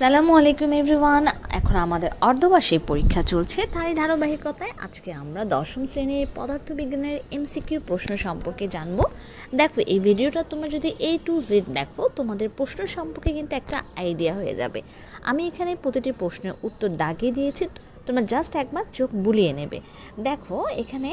সালামু আলাইকুম এভরিওয়ান। এখন আমাদের অর্ধবার্ষিক পরীক্ষা চলছে। তারই ধারাবাহিকতায় আজকে আমরা দশম শ্রেণির পদার্থবিজ্ঞানের এমসিকিউ প্রশ্ন সম্পর্কে জানব। দেখো, এই ভিডিওটা তোমরা যদি এ টু জেড দেখো, তোমাদের প্রশ্ন সম্পর্কে কিন্তু একটা আইডিয়া হয়ে যাবে। আমি এখানে প্রতিটি প্রশ্নের উত্তর দাগিয়ে দিয়েছি। তোমরা জাস্ট একবার চোখ বুলিয়ে নেবে। দেখো, এখানে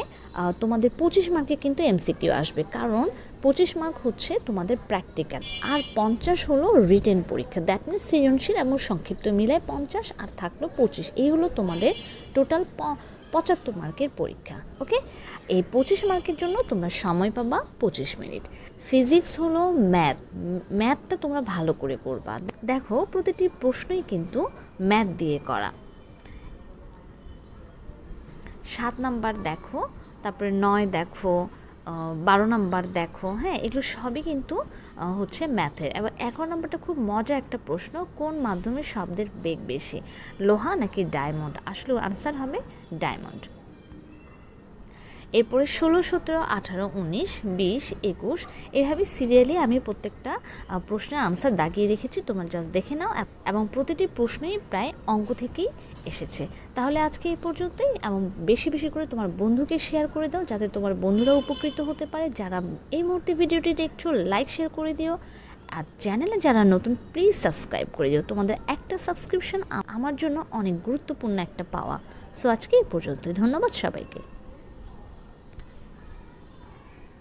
তোমাদের পঁচিশ মার্কে কিন্তু এমসিকিউ আসবে। কারণ পঁচিশ মার্ক হচ্ছে তোমাদের প্র্যাকটিক্যাল আর পঞ্চাশ হলো রিটেন পরীক্ষা। দ্যাট মিনস সৃজনশীল এবং সংক্ষিপ্ত মিলায় পঞ্চাশ, আর থাকল পঁচিশ। এই হলো তোমাদের টোটাল পঁচাত্তর মার্কের পরীক্ষা। ওকে এই পঁচিশ মার্কের জন্য তোমরা সময় পাবা পঁচিশ মিনিট। ফিজিক্স হলো ম্যাথ ম্যাথটা তোমরা ভালো করে করবা। দেখো, প্রতিটি প্রশ্নই কিন্তু ম্যাথ দিয়ে করা। সাত নাম্বার দেখো, তারপরে নয় দেখো বারো নাম্বার দেখো হ্যাঁ এগুলো সবই কিন্তু হচ্ছে ম্যাথের। এবার এগারো নাম্বারটা খুব মজা একটা প্রশ্ন, কোন মাধ্যমে শব্দের বেগ বেশি, লোহা নাকি ডায়মন্ড? আসলে আনসার হবে ডায়মন্ড। এরপরে ষোলো, সতেরো, আঠারো, উনিশ, বিশ, একুশ, এভাবে সিরিয়ালি আমি প্রত্যেকটা প্রশ্নের আনসার দাগিয়ে রেখেছি। তোমার জাস্ট দেখে নাও। এবং প্রতিটি প্রশ্নই প্রায় অঙ্ক থেকেই এসেছে। তাহলে আজকে এই পর্যন্তই, এবং বেশি বেশি করে তোমার বন্ধুকে শেয়ার করে দাও, যাতে তোমার বন্ধুরা উপকৃত হতে পারে। যারা এই মুহূর্তে ভিডিওটি দেখছ লাইক শেয়ার করে দিও। আর চ্যানেলে যারা নতুন প্লিজ সাবস্ক্রাইব করে দিও। তোমাদের একটা সাবস্ক্রিপশন আমার জন্য অনেক গুরুত্বপূর্ণ একটা পাওয়া। সো আজকে এই পর্যন্তই। ধন্যবাদ সবাইকে।